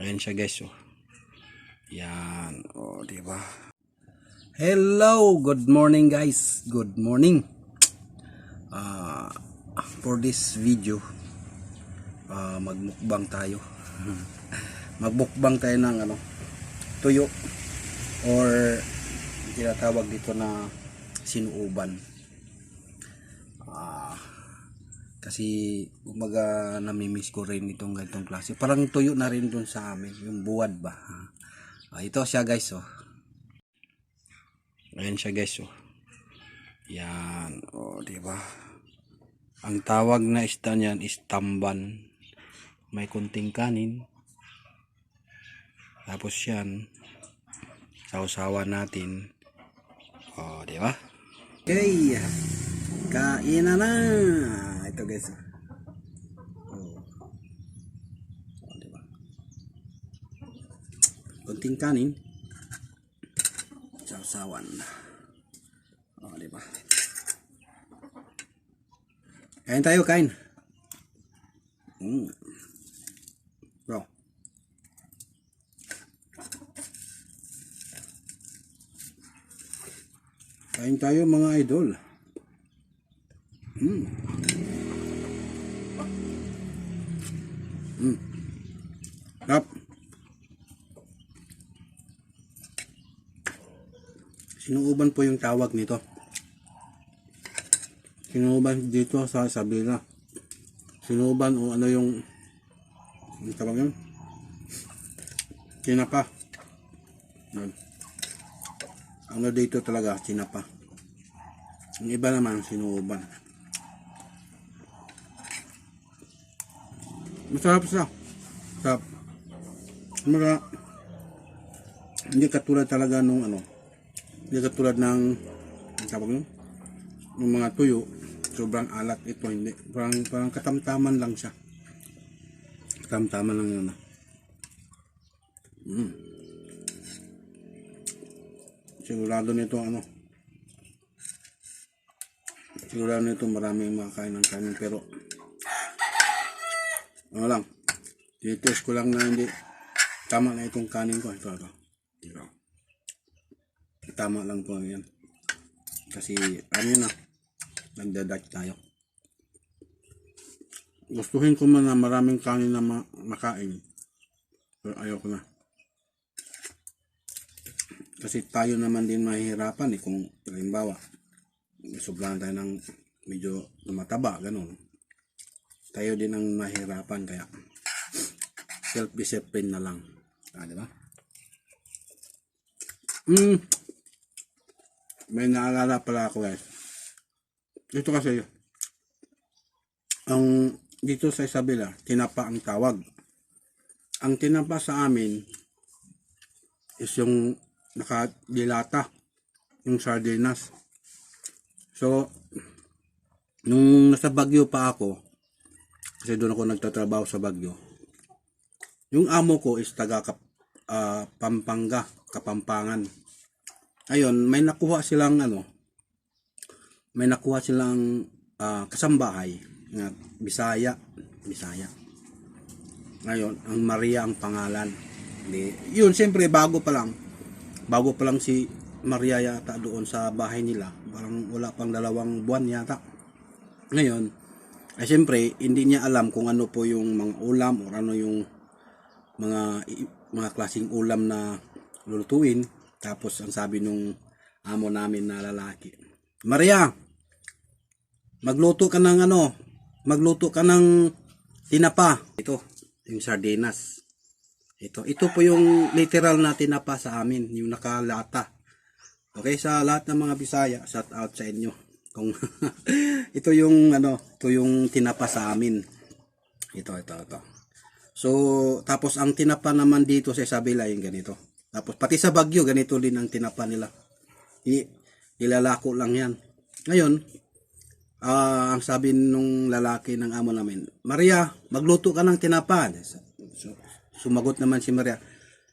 Ayan siya guys oh. Yan. Oh, di ba? Hello, good morning guys. Good morning. Ah, for this video, ah magmukbang tayo. magmukbang tayo ng ano, tuyo or tinatawag dito na sinuuban. Ah, kasi umaga namimiss ko rin itong ganitong klase. Parang tuyo na rin dun sa amin, yung buwad ba. Ah, ito siya guys oh. Ayan siya guys oh. Yan, oh, di ba? Ang tawag na isda niyan is tamban. May kunting kanin. Tapos yan, sausawan natin. Oh, di ba? Okay. Kain na na. Ito guys. Oh. Oh, di ba? Kunting kanin. Sausawan. Oh, di ba? Kain tayo, kain. Mm. Bro. Kain tayo mga idol. Mm. Mm. Tap. Sinuuban po yung tawag nito. Sinuuban dito sa Sabina. Sinuuban o ano yung ang tawag yun? Kinapa. Yan. Ano dito talaga, kinapa. Ang iba naman, sinuuban. Masarap siya. Masarap. Mga, hindi katulad talaga nung ano, hindi katulad ng, tawag yun? Yung mga tuyo, sobrang alat ito, hindi. Parang, parang katamtaman lang siya. Katamtaman lang yun. Mm. Sigurado nito ano. Sigurado nito maraming makakain ng kanin pero ano lang. Titest ko lang na hindi tama na itong kanin ko. Ito, ito. Ito. Tama lang po yan. Kasi ano na. Nagdadak tayo. Gustuhin ko man na maraming kanin na ma- makain. Pero ayoko na. Kasi tayo naman din mahihirapan eh kung halimbawa sobrahan tayo ng medyo tumataba, ganun. Tayo din ang mahirapan kaya self-discipline na lang. Ah, di ba? Mm. May naalala pala ako guys. Ito kasi ang dito sa Isabela, tinapa ang tawag. Ang tinapa sa amin is yung nakadilata, yung sardinas. So, nung nasa Bagyo pa ako, kasi doon ako nagtatrabaho sa Bagyo, yung amo ko is taga Kap- ah, Pampanga, Kapampangan. Ayun, may nakuha silang ano, may nakuha silang ah, kasambahay na Bisaya, Bisaya. Ngayon, ang Maria ang pangalan. Di, yun, siyempre, bago pa lang. Bago pa lang si Maria yata doon sa bahay nila. Parang wala pang dalawang buwan yata. Ngayon, ay siyempre, hindi niya alam kung ano po yung mga ulam o ano yung mga mga klaseng ulam na lulutuin. Tapos, ang sabi nung amo namin na lalaki, Maria, magluto ka ng ano, magluto ka ng tinapa. Ito, yung sardinas. Ito, ito po yung literal na tinapa sa amin, yung nakalata. Okay, sa lahat ng mga Bisaya, shout out sa inyo. Kung ito yung ano, ito yung tinapa sa amin. Ito, ito, ito. So, tapos ang tinapa naman dito sa Isabela yung ganito. Tapos pati sa Bagyo, ganito din ang tinapa nila. I, ilalako lang yan. Ngayon, ah, ang sabi nung lalaki ng amo namin, Maria, magluto ka ng tinapa. So, sumagot naman si Maria,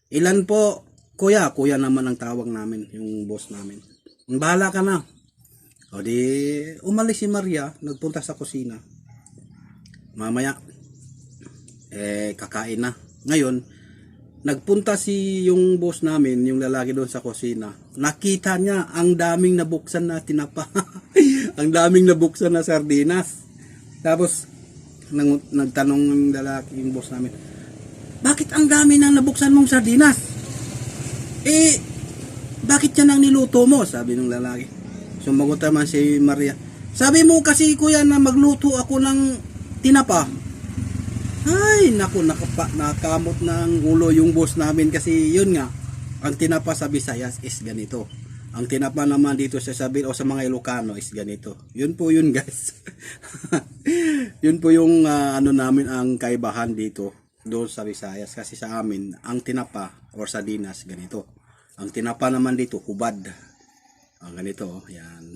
ilan po, kuya? Kuya naman ang tawag namin, yung boss namin. Bahala ka na. O di, umalis si Maria, nagpunta sa kusina. Mamaya, eh, kakain na. Ngayon, nagpunta si yung boss namin, yung lalaki doon sa kusina. Nakita niya ang daming nabuksan na tinapa. ang daming nabuksan na sardinas. Tapos nang, nagtanong yung lalaki yung boss namin, bakit ang dami nang nabuksan mong sardinas? Eh, bakit yan ang niluto mo? Sabi ng lalaki. Sumagot naman si Maria. Sabi mo kasi kuya na magluto ako ng tinapa. Ay, naku, nakapa, nakamot ng ulo yung boss namin kasi yun nga, ang tinapa sa Visayas is ganito. Ang tinapa naman dito sa Sabil o sa mga Ilocano is ganito. Yun po yun guys. yun po yung ah, ano namin ang kaibahan dito doon sa Visayas kasi sa amin ang tinapa or sardinas ganito. Ang tinapa naman dito hubad. Ganito, oh, yan.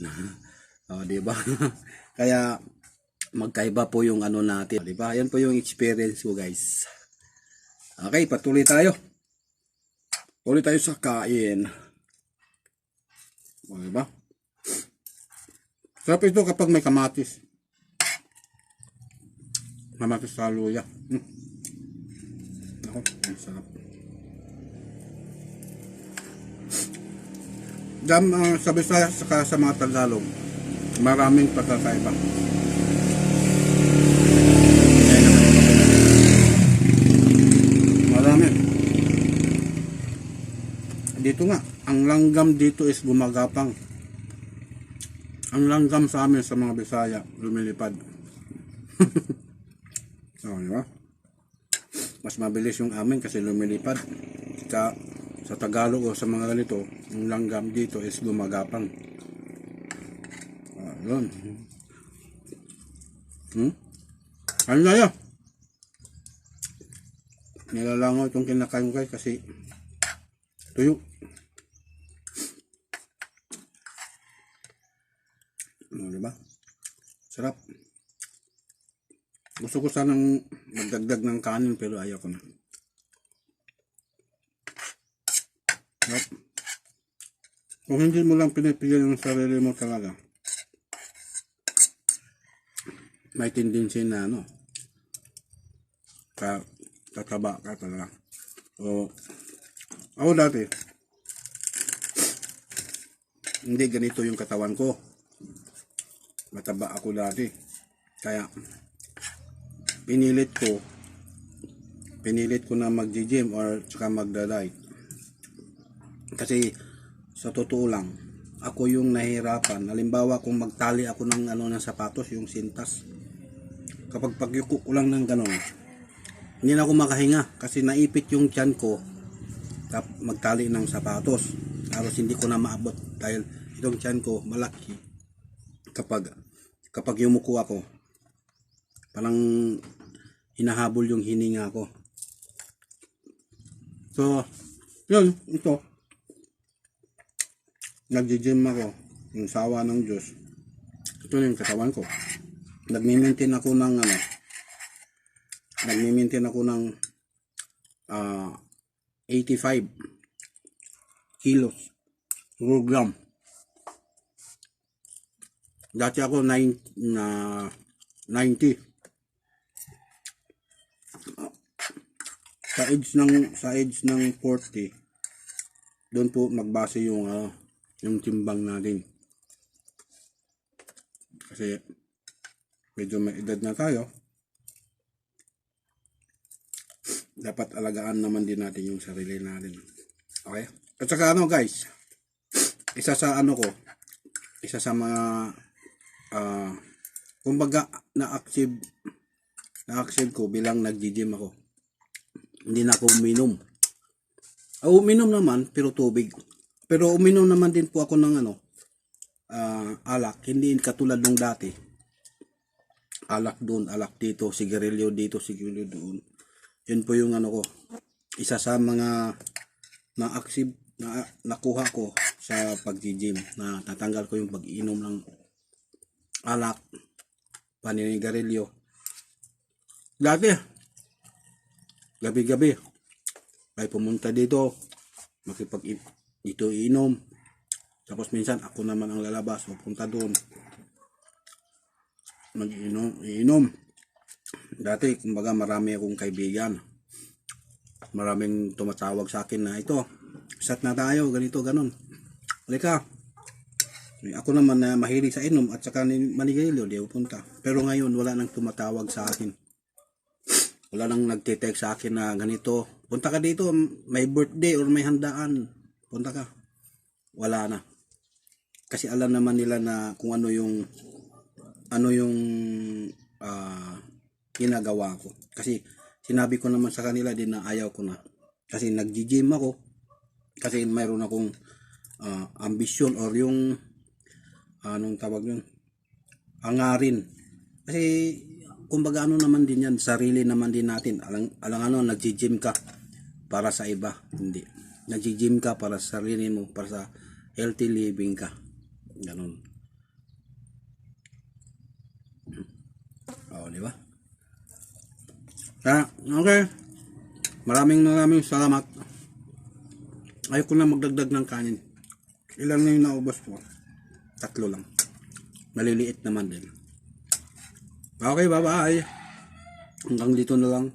oh, di ba? Kaya magkaiba po yung ano natin, di ba? Yan po yung experience ko, guys. Okay, patuloy tayo. Patuloy tayo sa kain. O, di ba? Sarap ito kapag may kamatis. Kamatis sa luya. Hmm. Ako, ang sarap. Dam, uh, sa Bisaya sa mga Tagalog, maraming pagkakaiba. Marami. Dito nga, ang langgam dito is gumagapang. Ang langgam sa amin sa mga Bisaya, lumilipad. oh, di ba? Mas mabilis yung amin kasi lumilipad. Sa, sa Tagalog o sa mga ganito, yung langgam dito is gumagapang. Ah, yun. Hmm? Ano na yun? Nilalangaw itong kinakain ko kasi tuyo. Ano, di ba? Sarap. Gusto ko sanang magdagdag ng kanin pero ayaw ko na. Sarap. Kung hindi mo lang pinipigil yung sarili mo talaga, may tendency na ano, ka, tataba ka talaga. O, ako dati, hindi ganito yung katawan ko. Mataba ako dati. Kaya, pinilit ko, pinilit ko na mag-gym or tsaka magda-diet. Kasi, sa totoo lang, ako yung nahihirapan. Halimbawa, kung magtali ako ng ano ng sapatos, yung sintas, kapag pagyuko ko lang ng ganon, hindi na ako makahinga kasi naipit yung tiyan ko tap magtali ng sapatos. Tapos hindi ko na maabot dahil itong tiyan ko malaki. Kapag kapag yumuko ako, parang hinahabol yung hininga ko. So, yun, ito. Nagji-gym ako. Yung sawa ng Diyos. Ito na yung katawan ko nagmi-maintain ako ng ano nagmi-maintain ako ng ah 85 kilos raw gram dati ako 9 na 90 sa age ng sa age ng 40 doon po magbase yung ah, yung timbang natin kasi medyo may edad na tayo, dapat alagaan naman din natin yung sarili natin. Okay? At saka ano guys, isa sa ano ko, isa sa mga ah kumbaga na-active na-active ko bilang nag-gym ako. Hindi na ako uminom. O, uminom naman, pero tubig. Pero uminom naman din po ako ng ano, ah, alak. Hindi katulad nung dati alak doon, alak dito, sigarilyo dito, sigarilyo doon. Yun po yung ano ko, isa sa mga na-active na nakuha ko sa pag-gym na tatanggal ko yung pag-inom ng alak, paninigarilyo. Dati, gabi-gabi, ay pumunta dito, makipag dito iinom. Tapos minsan ako naman ang lalabas, pupunta doon mag-inom. Inom. Dati, kumbaga marami akong kaibigan. maraming tumatawag sa akin na ito, sat na tayo, ganito, ganon. Halika. Ako naman na mahilig sa inom at saka ni manigarilyo, di punta. Pero ngayon, wala nang tumatawag sa akin. Wala nang nagtitext sa akin na ganito, punta ka dito, may birthday or may handaan, punta ka. Wala na. Kasi alam naman nila na kung ano yung ano yung ah, ginagawa ko. Kasi sinabi ko naman sa kanila din na ayaw ko na. Kasi nag-gym ako. Kasi mayroon akong ah, ambisyon or yung anong tawag yun? Angarin. Kasi kumbaga ano naman din yan, sarili naman din natin. Alang, alang ano, nag-gym ka para sa iba. Hindi. Nag-gym ka para sa sarili mo, para sa healthy living ka. Ganun. Oo, di ba? Ah, okay. Maraming maraming salamat. Ayoko na magdagdag ng kanin. Ilan na yung naubos ko? Tatlo lang. Maliliit naman din. Okay, bye-bye. Hanggang dito na lang.